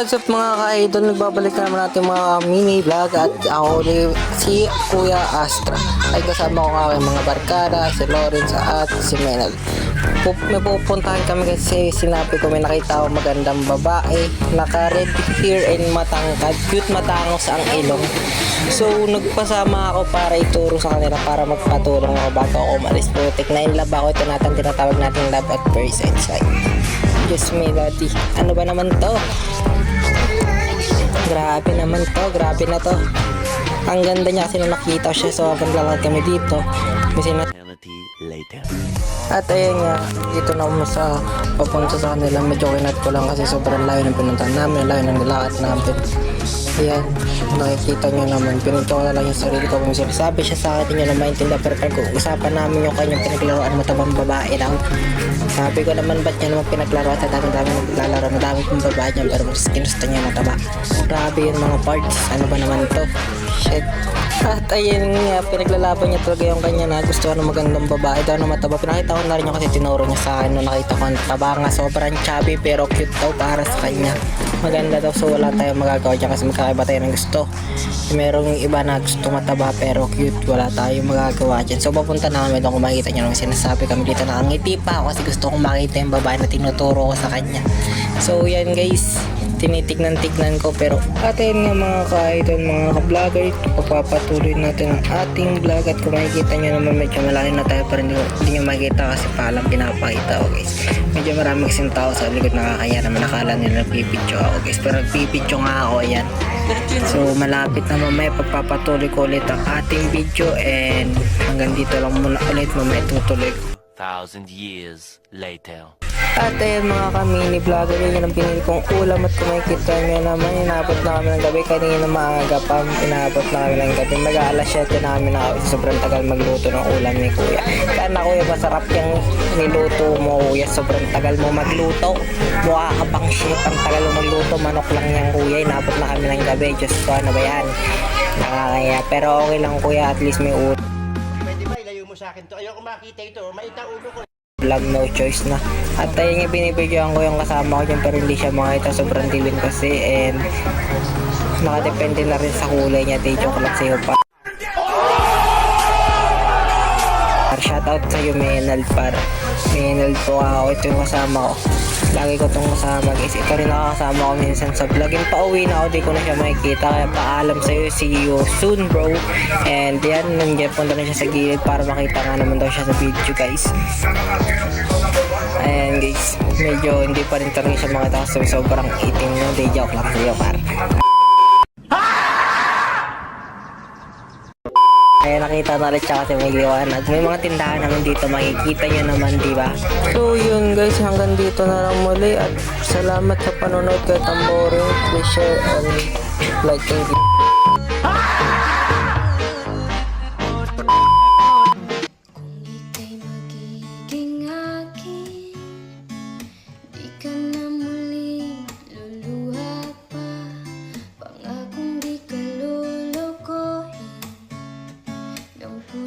What's up mga ka-idol? Nagbabalik na naman natin mga mini vlog at ako ulit si Kuya Astra. Ay kasama ko nga aking mga barkada, si Lawrence at si Menal. Pup may pupuntahan kami kasi sinabi ko may nakita ako magandang babae, naka-red hair and matangkad, cute matangos ang ilong. So nagpasama ako para ituro sa kanila para magpatulong ako bago ako umalis. Putik na in love ako, ito natin tinatawag natin love at first sight. Diyos melody. Ano ba naman to? Grabe naman to, grabe na to. Ang ganda niya kasi nung nakita siya so habang lalakad kami dito. Sina- Eternity later. At ayun nga, dito na ako sa papunta sa kanila. Medyo kinat ko lang kasi sobrang layo ng pinuntahan namin, layo ng nilakad namin. Ayan, nakikita nyo naman. Pinunta ko na lang yung sarili ko. Kung sinasabi siya sa akin, yun na maintindihan. Pero pag usapan namin yung kanyang pinaglaruan mo tabang babae lang. Sabi ko naman, ba't niya naman pinaglaruan sa dami-dami naglalaro. Madami kong babae niya, pero mas ginusto niya mataba. Grabe yun mga parts. Ano ba naman to? Shit. At ayun nga, pinaglalaban niya talaga yung kanya na gusto ng magandang babae daw na mataba. Pinakita ko na rin yung kasi tinuro niya sa akin nung nakita ko ang taba nga. Sobrang chubby pero cute daw para sa kanya. Maganda daw so wala tayong magagawa dyan kasi magkakaiba tayo ng gusto. Merong iba na gusto mataba pero cute. Wala tayong magagawa dyan. So papunta na kami doon kung makikita niyo sinasabi kami dito na ngiti pa ako kasi gusto kong makita yung babae na tinuturo ko sa kanya. So yan guys, tinitignan-tignan ko pero atin nga mga ka-idol, mga ka-vlogger, pagpapatuloy natin ang ating vlog at kung makikita nyo naman medyo malayo na tayo pero hindi, hindi nyo makikita kasi palang pinapakita ko guys. Medyo marami kasing tao sa likod nakakaya naman nakala nila nagpipidyo ako guys pero nagpipidyo nga ako yan. So malapit na mamaya pagpapatuloy ko ulit ang ating video and hanggang dito lang muna ulit mamaya tutuloy ko. Thousand years later. At ayun mga ka-mini vlogger, yun ang pinili kong ulam at kung makikita nyo naman, inabot na kami ng gabi. Kanina maaga pa, inabot na kami ng gabi. Mag-aalas 7 na kami na sobrang tagal magluto ng ulam ni Kuya. Sana Kuya, masarap yung niluto mo Kuya. Sobrang tagal mo magluto. Mukha ka pang shit, ang tagal mo magluto. Manok lang yan Kuya, inabot na kami ng gabi. Diyos ko, ano ba yan? Nakakaya. Pero okay lang Kuya, at least may ulam. Pwede ba ilayo mo sa akin to? Ayoko makita ito. Maita ulo ko. vlog no choice na at ayun nga binibigyan ko yung kasama ko dyan pero hindi siya makita. Sobrang dilim kasi and nakadepende na rin sa kulay niya. Di joke lang sa'yo pa Shoutout sa iyo Menal par. Menal po ako ito yung kasama ko. Lagi ko itong kasama guys. Ito rin nakakasama ko minsan sa vlog. Yung pauwi na ako di ko na siya makikita. Kaya paalam sa iyo see you soon bro. And yan nandiyan punta na siya sa gilid para makita nga naman daw siya sa video guys. Ayan guys, medyo hindi pa rin talaga siya makita kasi sobrang itim nyo. Day joke lang sa'yo par. Ayan, nakita na ulit siya kasi may liwanag. May mga tindahan naman dito, makikita nyo naman, di ba? So yun guys, hanggang dito na lang muli at salamat sa panonood kay Tambore. Please share and like. Thank you.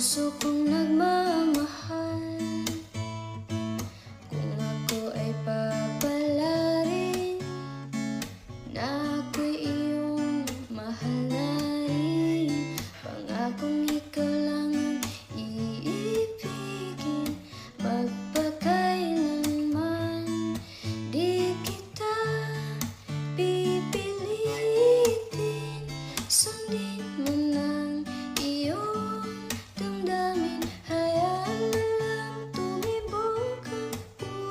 Puso kong nagmamahal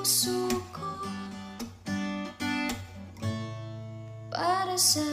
puso ko Para sa